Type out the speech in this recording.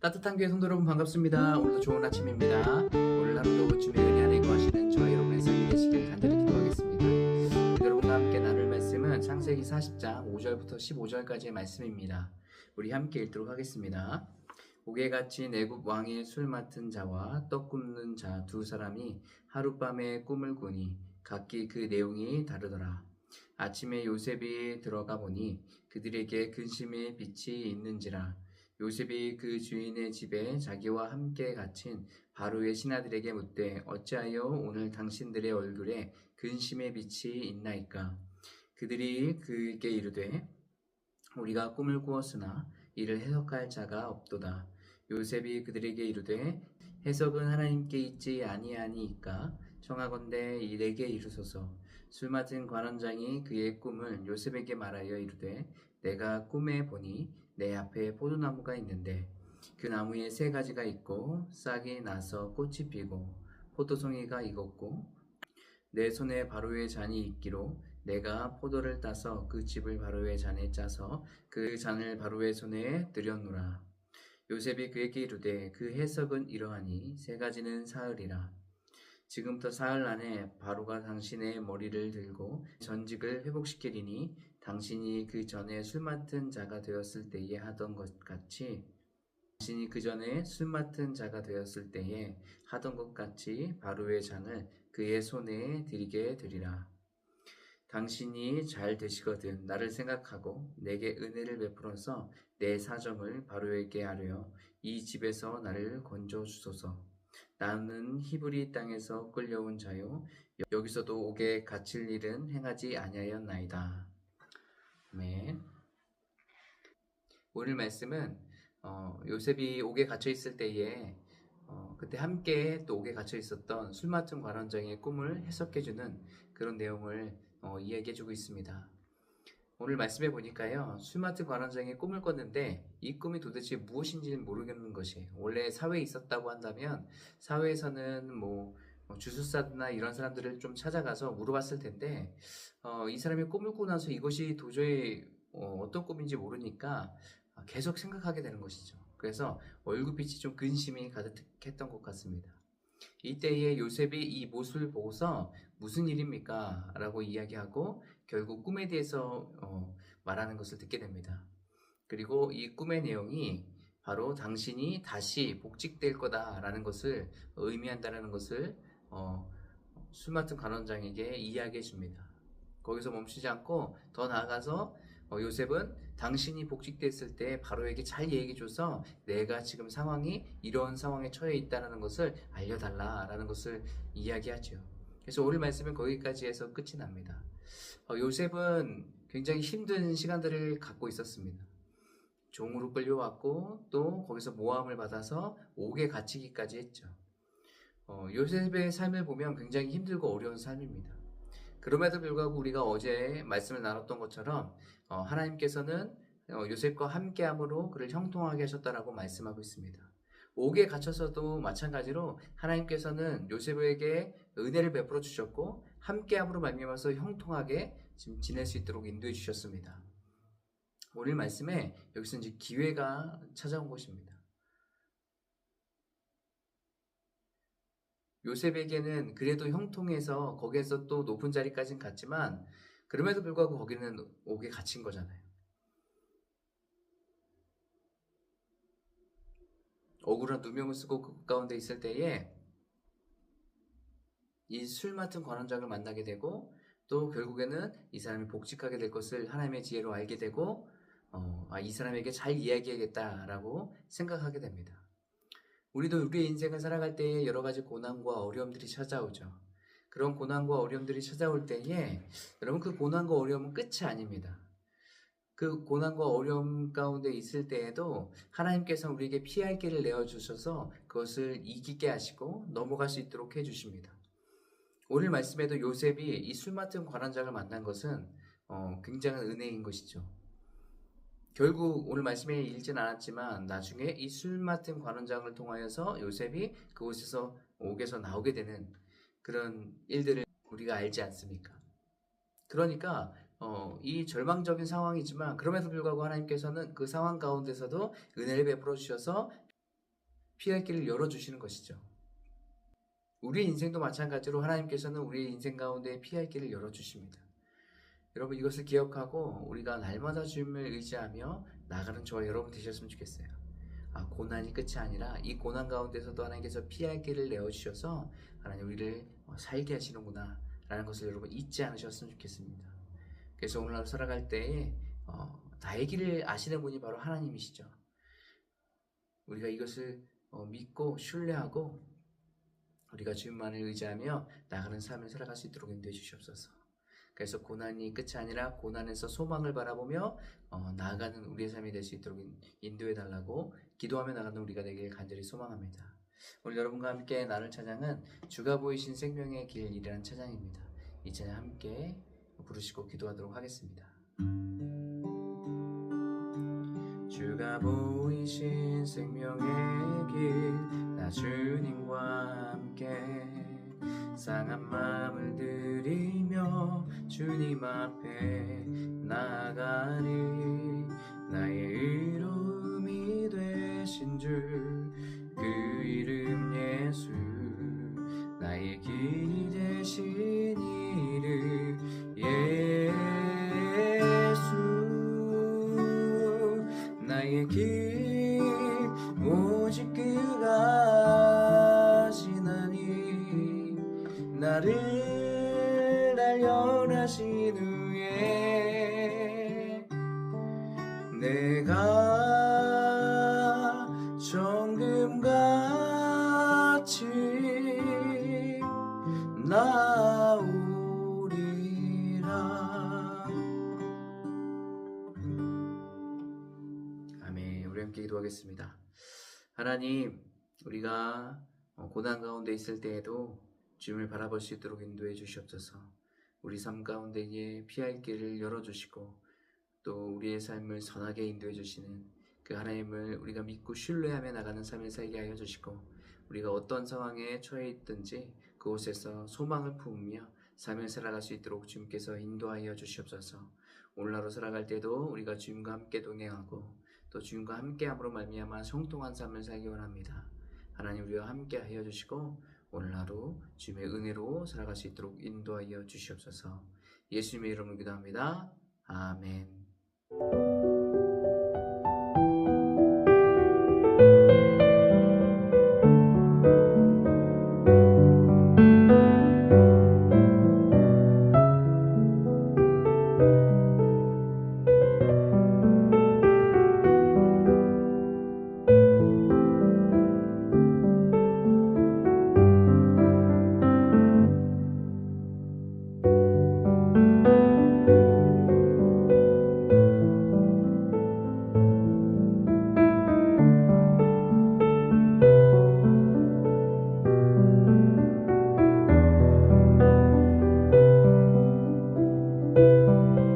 따뜻한 교회 성도 여러분 반갑습니다. 오늘도 좋은 아침입니다. 오늘 하루도 주님의 은혜 안에 거하시는 저와 여러분의 삶이 되시길 간절히 기도하겠습니다. 여러분과 함께 나눌 말씀은 창세기 40장 5절부터 15절까지의 말씀입니다. 우리 함께 읽도록 하겠습니다. 옥에 갇힌 애굽 왕의 술 맡은 자와 떡 굽는 자 두 사람이 하룻밤에 꿈을 꾸니 각기 그 내용이 다르더라. 아침에 요셉이 들어가 보니 그들에게 근심의 빛이 있는지라 요셉이 그 주인의 집에 자기와 함께 갇힌 바로의 신하들에게 묻되 어찌하여 오늘 당신들의 얼굴에 근심의 빛이 있나이까? 그들이 그에게 이르되 우리가 꿈을 꾸었으나 이를 해석할 자가 없도다. 요셉이 그들에게 이르되 해석은 하나님께 있지 아니하니이까? 청하건대 이 내게 이르소서. 술 맡은 관원장이 그의 꿈을 요셉에게 말하여 이르되 내가 꿈에 보니 내 앞에 포도나무가 있는데 그 나무에 세 가지가 있고 싹이 나서 꽃이 피고 포도송이가 익었고 내 손에 바로의 잔이 있기로 내가 포도를 따서 그 집을 바로의 잔에 짜서 그 잔을 바로의 손에 들였노라. 요셉이 그에게 이르되 그 해석은 이러하니 세 가지는 사흘이라. 지금부터 사흘 안에 바로가 당신의 머리를 들고 전직을 회복시키리니 당신이 그 전에 술 맡은 자가 되었을 때에 하던 것 같이 당신이 그 전에 술 맡은 자가 되었을 때에 하던 것 같이 바로의 잔을 그의 손에 드리게 되리라. 당신이 잘 되시거든 나를 생각하고 내게 은혜를 베풀어서 내 사정을 바로에게 하려 이 집에서 나를 건져 주소서. 나는 히브리 땅에서 끌려온 자요 여기서도 옥에 갇힐 일은 행하지 아니하였나이다. 아멘. 오늘 말씀은 어, 요셉이 옥에 갇혀 있을 때에 어, 그때 함께 또 옥에 갇혀 있었던 술 맡은 관원장의 꿈을 해석해주는 그런 내용을 어, 이야기해주고 있습니다. 오늘 말씀해 보니까요, 술 맡은 관원장의 꿈을 꿨는데 이 꿈이 도대체 무엇인지는 모르겠는 것이 원래 사회에 있었다고 한다면 사회에서는 뭐 어, 주술사나 이런 사람들을 좀 찾아가서 물어봤을 텐데 어, 이 사람이 꿈을 꾸고 나서 이것이 도저히 어, 떤 꿈인지 모르니까 계속 생각하게 되는 것이죠. 그래서 얼굴빛이 좀 근심이 가득했던 것 같습니다. 이때에 요셉이 이 모습을 보고서 무슨 일입니까? 라고 이야기하고 결국 꿈에 대해서 어, 말하는 것을 듣게 됩니다. 그리고 이 꿈의 내용이 바로 당신이 다시 복직될 거다라는 것을 의미한다는 것을 어, 술 맡은 관원장에게 이야기해 줍니다. 거기서 멈추지 않고 더 나아가서 어, 요셉은 당신이 복직됐을 때 바로에게 잘 얘기해줘서 내가 지금 상황이 이런 상황에 처해 있다는 것을 알려달라라는 것을 이야기하죠. 그래서 오늘 말씀은 거기까지 해서 끝이 납니다. 어, 요셉은 굉장히 힘든 시간들을 갖고 있었습니다. 종으로 끌려왔고 또 거기서 모함을 받아서 옥에 갇히기까지 했죠. 어, 요셉의 삶을 보면 굉장히 힘들고 어려운 삶입니다. 그럼에도 불구하고 우리가 어제 말씀을 나눴던 것처럼 어, 하나님께서는 어, 요셉과 함께함으로 그를 형통하게 하셨다라고 말씀하고 있습니다. 옥에 갇혀서도 마찬가지로 하나님께서는 요셉에게 은혜를 베풀어 주셨고 함께함으로 말미암아서 형통하게 지금 지낼 수 있도록 인도해 주셨습니다. 오늘 말씀에 여기서 이제 기회가 찾아온 것입니다. 요셉에게는 그래도 형통해서 거기에서 또 높은 자리까지는 갔지만 그럼에도 불구하고 거기는 옥에 갇힌 거잖아요. 억울한 누명을 쓰고 그 가운데 있을 때에 이 술 맡은 관원장을 만나게 되고 또 결국에는 이 사람이 복직하게 될 것을 하나님의 지혜로 알게 되고 어, 아, 이 사람에게 잘 이야기해야겠다라고 생각하게 됩니다. 우리도 우리의 인생을 살아갈 때에 여러 가지 고난과 어려움들이 찾아오죠. 그런 고난과 어려움들이 찾아올 때에 여러분 그 고난과 어려움은 끝이 아닙니다. 그 고난과 어려움 가운데 있을 때에도 하나님께서 우리에게 피할 길을 내어 주셔서 그것을 이기게 하시고 넘어갈 수 있도록 해 주십니다. 오늘 말씀에도 요셉이 이 술 맡은 관원장을 만난 것은 어, 굉장한 은혜인 것이죠. 결국 오늘 말씀에 읽진 않았지만 나중에 이 술 맡은 관원장을 통하여서 요셉이 그곳에서 옥에서 나오게 되는 그런 일들을 우리가 알지 않습니까? 그러니까 어, 이 절망적인 상황이지만 그럼에도 불구하고 하나님께서는 그 상황 가운데서도 은혜를 베풀어 주셔서 피할 길을 열어 주시는 것이죠. 우리 인생도 마찬가지로 하나님께서는 우리의 인생 가운데 피할 길을 열어 주십니다. 여러분 이것을 기억하고 우리가 날마다 주님을 의지하며 나가는 저와 여러분 되셨으면 좋겠어요. 아, 고난이 끝이 아니라 이 고난 가운데서도 하나님께서 피할 길을 내어주셔서 하나님 우리를 어, 살게 하시는구나 라는 것을 여러분 잊지 않으셨으면 좋겠습니다. 그래서 오늘 하루 살아갈 때에 어, 나의 길을 아시는 분이 바로 하나님이시죠. 우리가 이것을 어, 믿고 신뢰하고 우리가 주님만을 의지하며 나가는 삶을 살아갈 수 있도록 인도해 주시옵소서. 그래서 고난이 끝이 아니라 고난에서 소망을 바라보며 어, 나아가는 우리의 삶이 될 수 있도록 인도해 달라고 기도하며 나가는 우리가 되길 간절히 소망합니다. 오늘 여러분과 함께 나를 찬양은 주가 보이신 생명의 길이라는 찬양입니다. 이 찬양 함께 부르시고 기도하도록 하겠습니다. 주가 보이신 생명의 길 나 주님과 함께 상한 마음을 들이며 주님 앞에 나가니 나를 날려하신 후에 내가 정금같이 나오리라. 아멘. 우리 함께 기도하겠습니다. 하나님 우리가 어, 고난 가운데 있을 때에도 주님을 바라볼 수 있도록 인도해 주시옵소서. 우리 삶 가운데에 피할 길을 열어주시고 또 우리의 삶을 선하게 인도해 주시는 그 하나님을 우리가 믿고 신뢰하며 나가는 삶을 살게 하여 주시고 우리가 어떤 상황에 처해 있든지 그곳에서 소망을 품으며 삶을 살아갈 수 있도록 주님께서 인도하여 주시옵소서. 오늘 하루 살아갈 때도 우리가 주님과 함께 동행하고 또 주님과 함께함으로 말미암아 성통한 삶을 살기 원합니다. 하나님 우리와 함께 하여 주시고 오늘 하루 주님의 은혜로 살아갈 수 있도록 인도하여 주시옵소서. 예수님의 이름으로 기도합니다. 아멘. Música